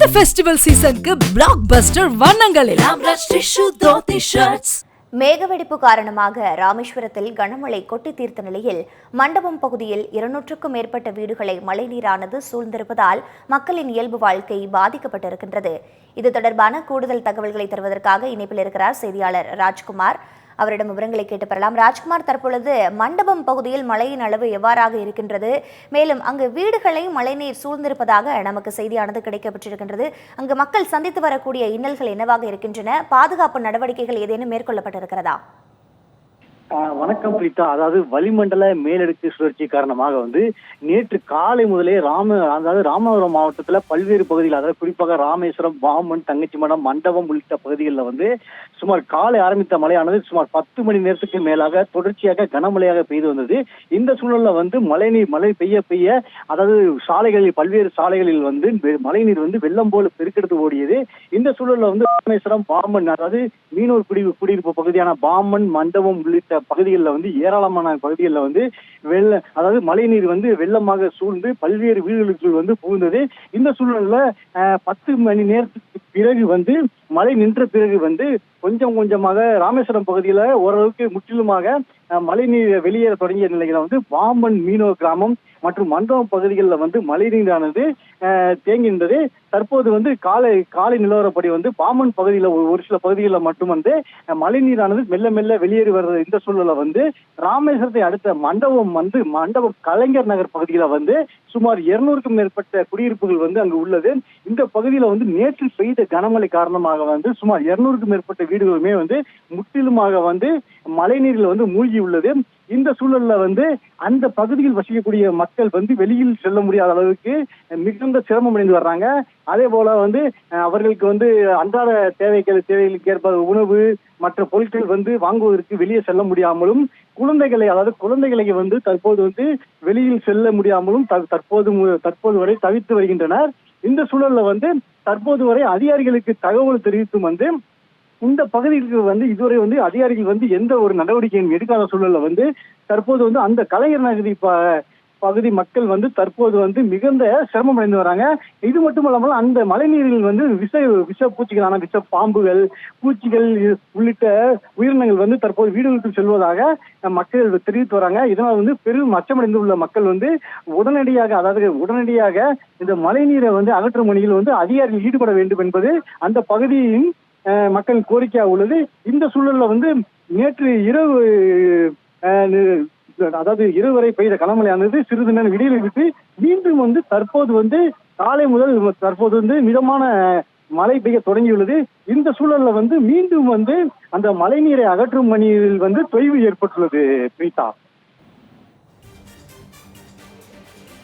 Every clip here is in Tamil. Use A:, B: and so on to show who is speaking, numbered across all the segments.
A: இந்த ஃபெஸ்டிவல் சீசனுக்கு பிளாக் பஸ்டர் வண்ணங்களில்
B: மேகவெடிப்பு காரணமாக ராமேஸ்வரத்தில் கனமழை கொட்டி தீர்த்த நிலையில் மண்டபம் பகுதியில் இருநூற்றுக்கும் மேற்பட்ட வீடுகளை மழைநீரானது சூழ்ந்திருப்பதால் மக்களின் இயல்பு வாழ்க்கை பாதிக்கப்பட்டிருக்கின்றது. இது தொடர்பான கூடுதல் தகவல்களை தருவதற்காக இணைப்பில் இருக்கிறார் செய்தியாளர் ராஜ்குமார். அவரிடம் விவரங்களை கேட்டு பெறலாம். ராஜ்குமார் தற்பொழுது மண்டபம் பகுதியில் மழையின் அளவு எவ்வாறாக இருக்கின்றது? மேலும் அங்கு வீடுகளை மழைநீர் சூழ்ந்திருப்பதாக நமக்கு செய்தியானது கிடைக்கப்பட்டிருக்கின்றது. அங்கு மக்கள் சந்தித்து வரக்கூடிய இன்னல்கள் என்னவாக இருக்கின்றன? பாதுகாப்பு நடவடிக்கைகள் ஏதேனும் மேற்கொள்ளப்பட்டிருக்கிறதா?
C: வணக்கம் பிரீதா அதாவது வளிமண்டல மேலடுக்கு சுழற்சி காரணமாக வந்து நேற்று காலை முதலே ராம அதாவது ராமநாதபுரம் மாவட்டத்துல பல்வேறு பகுதிகள் அதாவது குறிப்பாக ராமேஸ்வரம் பாம்பன் தங்கச்சி மடம் மண்டபம் உள்ளிட்ட பகுதிகளில் வந்து சுமார் காலை ஆரம்பித்த மழையானது சுமார் பத்து மணி நேரத்துக்கு மேலாக தொடர்ச்சியாக கனமழையாக பெய்து வந்தது. இந்த சூழல்ல வந்து மழைநீர் மழை பெய்ய பெய்ய அதாவது சாலைகளில் பல்வேறு சாலைகளில் வந்து வெ- மழைநீர் வந்து வெள்ளம் போல பெருக்கெடுத்து ஓடியது. இந்த சூழல்ல வந்து ராமேஸ்வரம் பாம்பன் அதாவது மீனூர் குடி குடியிருப்பு பகுதியான பாம்பன் மண்டபம் உள்ளிட்ட பகுதிகளில் வந்து ஏராளமான பகுதிகளில் வந்து வெள்ள அதாவது மழைநீர் வந்து வெள்ளமாக சூழ்ந்து பல்வேறு வீடுகளுக்குள் வந்து புகுந்தது. இந்த சூழ்நிலையில அஹ், பத்து மணி நேரத்துக்கு பிறகு வந்து மழை நின்ற பிறகு வந்து கொஞ்சம் கொஞ்சமாக ராமேஸ்வரம் பகுதியில ஓரளவுக்கு முற்றிலுமாக மழை மழைநீர் வெளியேற தொடங்கிய நிலையில வந்து பாம்பன் மீனவ கிராமம் மற்றும் மண்டபம் பகுதிகளில் வந்து மழைநீரானது தேங்கி இருந்தது தற்போது வந்து காலை காலை நிலவரப்படி வந்து பாம்பன் பகுதியில் ஒரு சில பகுதிகளில் மட்டும் வந்து மழைநீரானது மெல்ல மெல்ல வெளியேறி வர்ற இந்த சூழலை வந்து ராமேஸ்வரத்தை அடுத்த மண்டபம் வந்து மண்டபம் கலைஞர் நகர் பகுதியில் வந்து சுமார் இருநூறுக்கும் மேற்பட்ட குடியிருப்புகள் வந்து அங்கு உள்ளது. இந்த பகுதியில் வந்து நேற்று பெய்த கனமழை காரணமாக வந்து சுமார் இருநூறுக்கும் மேற்பட்ட வீடுகளுமே வந்து முற்றிலுமாக வந்து மழைநீரில் வந்து மூழ்கி உள்ளது இந்த சூழல்ல வந்து அந்த பகுதியில் வசிக்கக்கூடிய மக்கள் வந்து வெளியில் செல்ல முடியாத அளவுக்கு மிகுந்த சிரமம் அடைந்து வர்றாங்க. அதே போல வந்து அவர்களுக்கு வந்து அன்றாட தேவைகள் தேவைகளுக்கு ஏற்ப உணவு மற்ற பொருட்கள் வந்து வாங்குவதற்கு வெளியே செல்ல முடியாமலும் குழந்தைகளை அதாவது குழந்தைகளை வந்து தற்போது வந்து வெளியில் செல்ல முடியாமலும் தற்போது தற்போது வரை தவித்து வருகின்றனர். இந்த சூழல்ல வந்து தற்போது வரை அதிகாரிகளுக்கு தகவல் தெரிவித்தும் வந்து இந்த பகுதிகளுக்கு வந்து இதுவரை வந்து அதிகாரிகள் வந்து எந்த ஒரு நடவடிக்கையும் எடுக்காத சூழல்ல வந்து தற்போது வந்து அந்த கலைஞர் நகரி பகுதி மக்கள் வந்து தற்போது வந்து மிகுந்த சிரமம் அடைந்து வராங்க. இது மட்டும் இல்லாமல் அந்த மழைநீரில் வந்து விஷ விஷ பூச்சிகளான விஷ பாம்புகள் பூச்சிகள் உள்ளிட்ட உயிரினங்கள் வந்து தற்போது வீடுகளுக்கு செல்வதாக மக்கள் தெரிவித்து வராங்க. இதனால் வந்து பெரும் அச்சமடைந்து உள்ள மக்கள் வந்து உடனடியாக அதாவது உடனடியாக இந்த மழைநீரை வந்து அகற்றும் பணியில் வந்து அதிகாரிகள் ஈடுபட வேண்டும் என்பது அந்த பகுதியின் மக்கள் கோரிக்கையாக உள்ளது. இந்த சூழல்ல வந்து நேற்று இரவு அதாவது இரவு வரை பெய்த கனமழையானது சிறிது நேரம் இடையில விட்டு மீண்டும் வந்து தற்போது வந்து காலை முதல் தற்போது வந்து மிதமான மழை பெய்ய தொடங்கியுள்ளது. இந்த சூழல்ல வந்து மீண்டும் வந்து அந்த மழைநீரை அகற்றும் பணியில் வந்து தொய்வு ஏற்பட்டுள்ளது பிரீதா.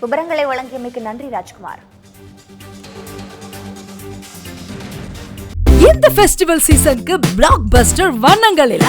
B: விவரங்களை வழங்கியமைக்கு நன்றி ராஜ்குமார்.
A: இந்த ஃபெஸ்டிவல் சீசனுக்கு பிளாக் பஸ்டர் வண்ணங்களில்